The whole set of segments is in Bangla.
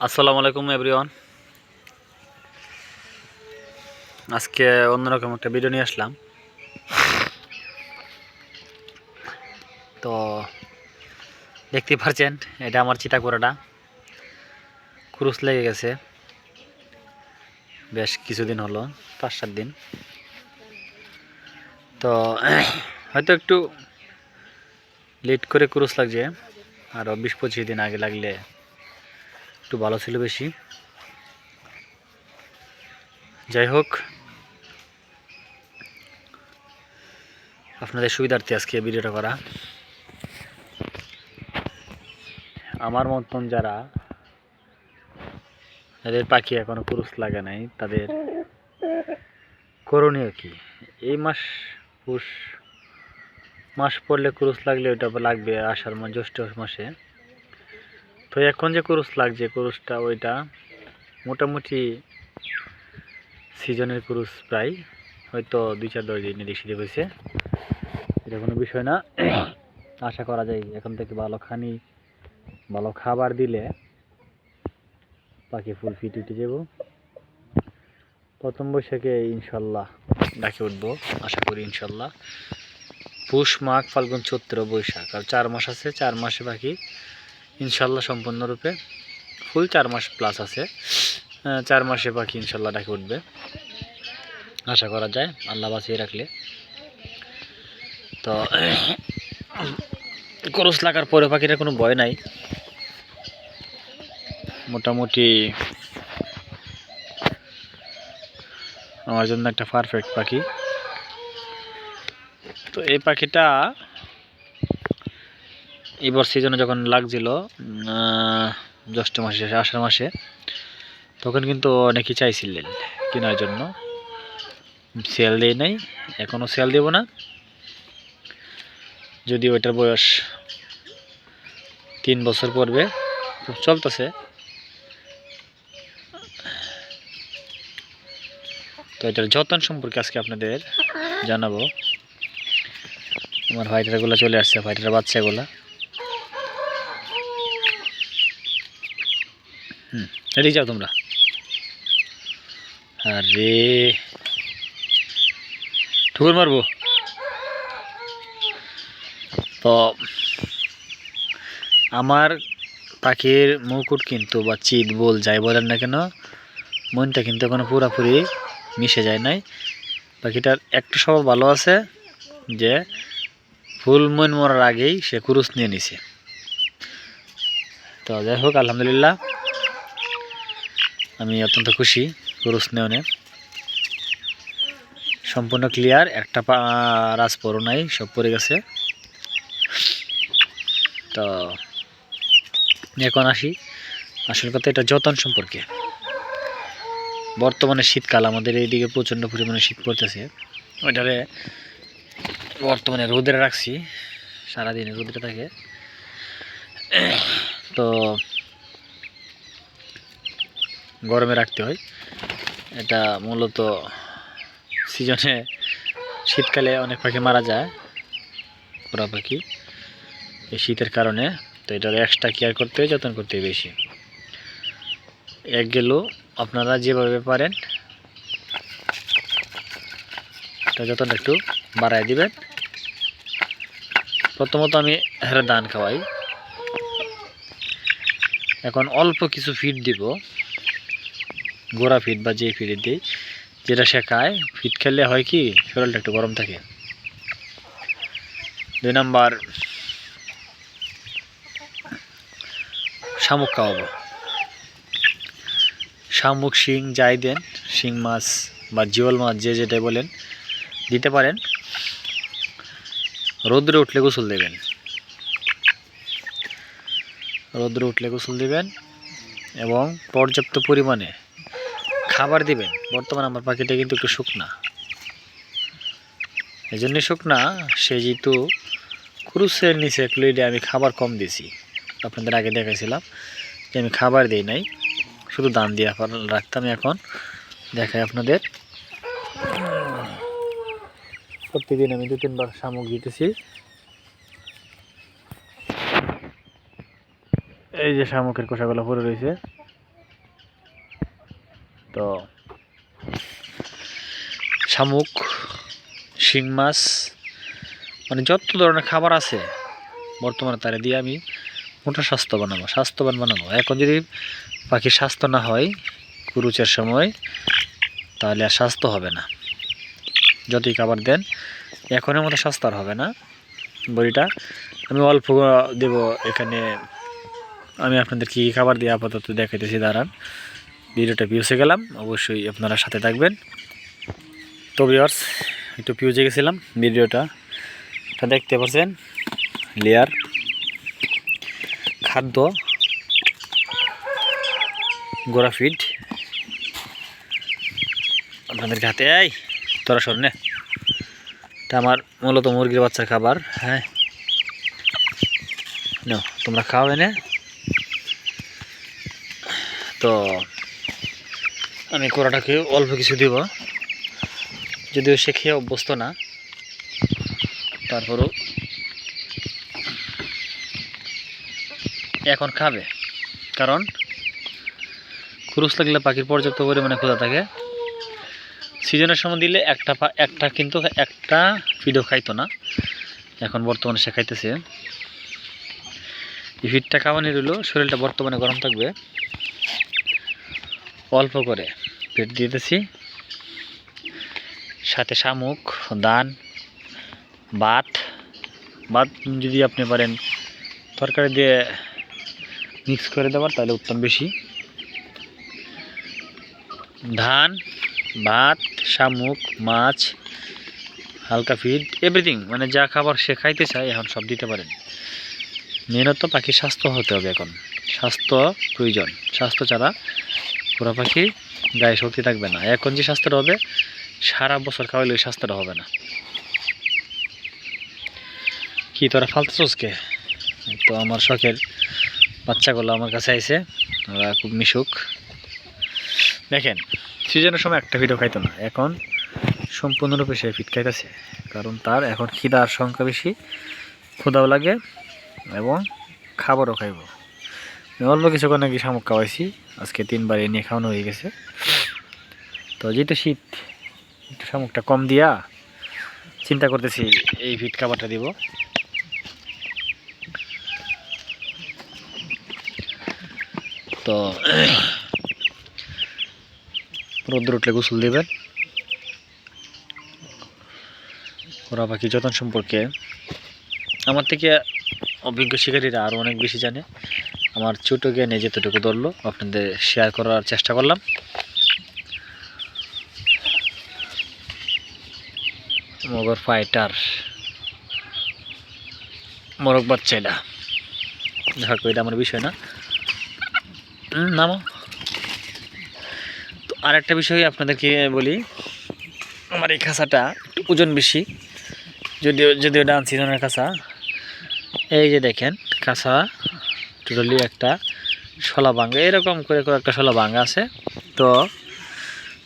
আসসালামু আলাইকুম এভরিওয়ান আজকে অন্যরকম একটা ভিডিও নিয়ে আসলাম। তো দেখতে পারছেন, এটা আমার চিতাকুড়াটা ক্রুশ লেগে গেছে। বেশ কিছুদিন হলো পাঁচ সাত দিন। তো হয়তো একটু লেট করে ক্রুশ লাগছে আরও বিশ পঁচিশ দিন আগে লাগলে একটু ভালো ছিল বেশি। যাই হোক, আপনাদের সুবিধার্থে আজকে ভিডিওটা করা। আমার মতন যারা, যাদের পাখি এখনও পুরুষ লাগে নাই, তাদের করণীয় কি? এই মাস পুষ, মাস পড়লে কুরুষ লাগলে ওইটা লাগবে আষাঢ় মাস, জ্যৈষ্ঠ মাসে। তো এখন যে কুরুশ লাগছে কুরুশটা ওইটা মোটামুটি সিজনের কুরুশ প্রায়। হয়তো দুই চার দশ দিন এদিক হয়েছে। এটা কোনো বিষয় না। আশা করা যায় এখন থেকে ভালো খানি, ভালো খাবার দিলে পাখি ফুল ফিট উঠে যাব। প্রথম বৈশাখে ইনশাল্লাহ ডাকে উঠবো, আশা করি ইনশাল্লাহ। পুষ, মাঘ, ফাল্গুন, চৈত্র, বৈশাখ। আর চার মাস আছে, চার মাসে পাখি ইনশাল্লাহ সম্পূর্ণরূপে ফুল চার মাস প্লাস আছে। চার মাসে পাখি ইনশাল্লাহ ডাকে উঠবে। আশা করা যায়, আল্লাহ বাঁচিয়ে রাখলে। তো করস লাগার পরে পাখিটার কোনো ভয় নাই। মোটামুটি আমার জন্য একটা পারফেক্ট পাখি। তো এই পাখিটা এবার সিজনে যখন লাগছিল জ্যৈষ্ঠ মাসে, আষাঢ় মাসে, তখন কিন্তু অনেকেই চাইছিলেন কেনার জন্য। সেল দেয় নাই এখনও সেল দেব না। যদি ওইটার বয়স তিন বছর পড়বে চলতেছে। তো এটার যতন সম্পর্কে আজকে আপনাদের জানাব। আমার ফাইটারগুলো চলে আসছে ফাইটার বাচ্চাগুলা। হুম। এদিকে যাও তোমরা। আরে, ঠুকুর মারবো। তো, আমার পাখির মুকুট কিন্তু বা চিত বল যাই বলেন না কেন, মনটা কিন্তু এখনও পুরাপুরি মিশে যায় নাই। পাখিটার একটু স্বভাব ভালো আছে যে, ফুল মন মরার আগেই সে কুরুস নিয়ে নিছে। তো যাই হোক, আলহামদুলিল্লাহ। আমি অত্যন্ত খুশি কুরুস নেওয়ানে। সম্পূর্ণ ক্লিয়ার একটা পা, রাজ পরও নাই, সব পড়ে গেছে। তো, এখন আসি। আসল কথা এটা যতন সম্পর্কে। বর্তমানে শীতকাল, আমাদের এইদিকে প্রচণ্ড পরিমাণে শীত পড়তেছে। ওইটারে বর্তমানে রোদে রাখছি, সারাদিন রোদে থাকে। তো গরমে রাখতে হয়। এটা মূলত সিজনে শীতকালে অনেক পাখি মারা যায়, পোড়া পাখি। এই শীতের কারণে তো এটার এক্সট্রা কেয়ার করতে হয়, যত্ন করতে হয় বেশি। এক গেল, আপনারা যেভাবে পারেন, এটা যত্নটা একটু বাড়ায় দিবেন। প্রথমত আমি হেরা ধান খাওয়াই। এখন অল্প কিছু ফিড দিব। গোড়া ফিট বা যে ফিড দিই, যেটা সে খায় ফিড খেলে হয় কি, শরীরটা একটু গরম থাকে। দুই নাম্বার, শামুক খাওয়াবো। শামুক, শিং, যাই দেন, শিং মাছ বা জিওল মাছ, যে যেটাই বলেন, দিতে পারেন। রোদ্রে উঠলে গোসল দেবেন। রোদ্রে উঠলে গোসল দেবেন এবং পর্যাপ্ত পরিমাণে খাবার দিবেন। বর্তমানে আমার পাখিটা কিন্তু একটু শুকনা। এই জন্যই শুকনা, সে যেহেতু ক্রুসের নিচে ক্লুইডে আমি খাবার কম দিয়েছি। আপনাদের আগে দেখাইছিলাম যে আমি খাবার দিই নাই, শুধু দান দিয়ে রাখতাম এখন। দেখাই আপনাদের। প্রতিদিন আমি দু, তিনবার শামুক দিতেছি। এই যে শামুকের কোষাগুলো পড়ে রয়েছে। তো শামুক, শিং মাছ মানে যত ধরনের খাবার আছে বর্তমানে তারে দিয়ে আমি মোটা স্বাস্থ্য বানাবো, স্বাস্থ্যবান বানাবো। এখন যদি পাখির স্বাস্থ্য না হয় কুরুচের সময়, তাহলে আর স্বাস্থ্য হবে না। যতই খাবার দেন, এখনের মতো স্বাস্থ্য আর হবে না। বড়িটা আমি অল্প দেব এখানে। আমি আপনাদের কী কী খাবার দিয়ে আপাতত দেখাইতেছি, দাঁড়ান। ভিডিওটা পিউসে গেলাম, অবশ্যই আপনারা সাথে থাকবেন। তো ভিউয়ার্স একটু পিউজে গেছিলাম, ভিডিওটা। দেখতে পাচ্ছেন লেয়ার খাদ্য। গোড়া ফিড আপনাদের হাতে এই, তোরা শোন এটা আমার মূলত মুরগির বাচ্চার খাবার হ্যাঁ। তোমরা খাও এনে। তো আমি কোড়াটাকে অল্প কিছু দিব। যদিও সে খেয়ে অভ্যস্ত না। তারপরও এখন খাবে। কারণ খুরুস লাগলে পাখির পর্যাপ্ত পরিমাণে ক্ষুধা থাকে। সিজনের সময় দিলে একটা একটা কিন্তু একটা ফিডও খাইতো না। এখন বর্তমানে সে খাইতেছে। এই ফিডটা খাওয়ানি রইল, শরীরটা বর্তমানে গরম থাকবে। অল্প করে। পেট দিতেছি। সাথে শামুক, দান, ভাত। ভাত যদি আপনি পারেন, তরকারি দিয়ে মিক্স করে দেওয়ার তাহলে উত্তম বেশি। ধান, ভাত, শামুক, মাছ, হালকা ফিড এভরিথিং মানে যা খাবার সে খাইতে চায়, এখন সব দিতে পারেন। মেনত পাখির স্বাস্থ্য হতে হবে এখন। স্বাস্থ্য প্রয়োজন। স্বাস্থ্য ছাড়া পুরো পাখি গায়ে শক্তি থাকবে না। এখন যে স্বাস্থ্যটা হবে, সারা বছর খাওয়াইলে ওই স্বাস্থ্যটা হবে না। কি তোরা ফালতেছোস কে? তো আমার শখের বাচ্চাগুলো আমার কাছে আইছে। ওরা খুব মিশুক। দেখেন, সিজনের সময় একটা ফিটও খাইতো না। এখন সম্পূর্ণরূপে সে ফিট খাইতেছে। কারণ তার এখন খিদার সংখ্যা বেশি ক্ষুদাও লাগে এবং খাবারও খাইব। অল্প কিছুক্ষণ নাকি শামুক খাওয়াইছি। আজকে তিনবার এ নিয়ে খাওয়ানো হয়ে গেছে। তো যেহেতু শীত, একটু শামুকটা কম দিয়া চিন্তা করতেছি এই ফিট খাবারটা দিব। তো রোদ্র উঠলে গোসল দেবেন। ওরা পাখি যতন সম্পর্কে। আমার থেকে অভিজ্ঞ শিকারীরা আরও অনেক বেশি জানে। আমার ছোটো জ্ঞানে যেতটুকু ধরলো, আপনাদের শেয়ার করার চেষ্টা করলাম। মগর ফাইটার মোরগ বাচ্চা এটা। দেখো এটা আমার বিষয় না। নামো। তো আরেকটা বিষয় আপনাদেরকে বলি, আমার এই খাঁচাটা একটু ওজন বেশি, যদিও যদিও ডান সিজনের কাঁচা এই যে দেখেন কাঁচা টোটালি একটা শলা ভাঙ্গা এরকম করে একটা শলা ভাঙ্গা আছে। তো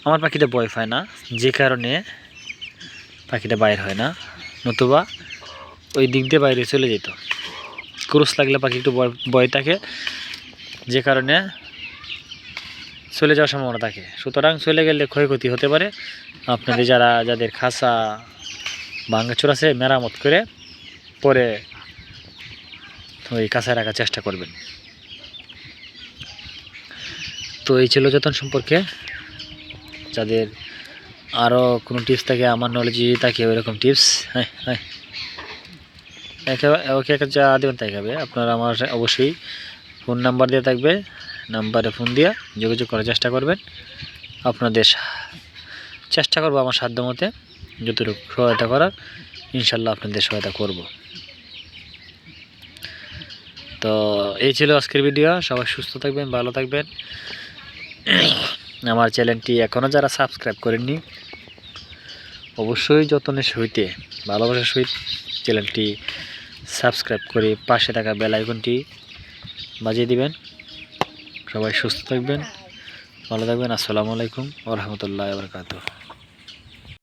আমার পাখিটা ভয় পায় না, যে কারণে পাখিটা বাইর হয় না। নতুবা ওই দিক দিয়ে বাইরে চলে যেত। ক্রুশ লাগলে পাখি একটু বয় থাকে, যে কারণে চলে যাওয়ার সম্ভাবনা থাকে। সুতরাং চলে গেলে ক্ষয়ক্ষতি হতে পারে। আপনাদের যারা, যাদের খাসা ভাঙ্গাচোর আছে, মেরামত করে পরে ওই কাঁচায় রাখার চেষ্টা করবেন। তো এই ছিল যতন সম্পর্কে। যাদের আরও কোনো টিপস থাকে, আমার নলেজে থাকে, ওইরকম টিপস হ্যাঁ হ্যাঁ। ওকে যা দেবেন তাই খাবে আপনারা আমার অবশ্যই ফোন নাম্বার দিয়ে থাকবে। নাম্বারে ফোন দিয়ে যোগাযোগ করার চেষ্টা করবেন। আপনাদের চেষ্টা করব আমার সাধ্য মতে যতটুকু সহায়তা করার, ইনশাল্লাহ আপনাদের সহায়তা করব। তো এই ছিল আজকের ভিডিও সবাই সুস্থ থাকবেন, ভালো থাকবেন। আমার চ্যানেলটি এখনও যারা সাবস্ক্রাইব করেননি, অবশ্যই যত্নের সহিতে ভালোবাসার সহিত চ্যানেলটি সাবস্ক্রাইব করে পাশে থাকা বেল আইকনটি বাজিয়ে দিবেন। সবাই সুস্থ থাকবেন, ভালো থাকবেন। আসসালামু আলাইকুম ওরহামতুল্লাহ বরকাত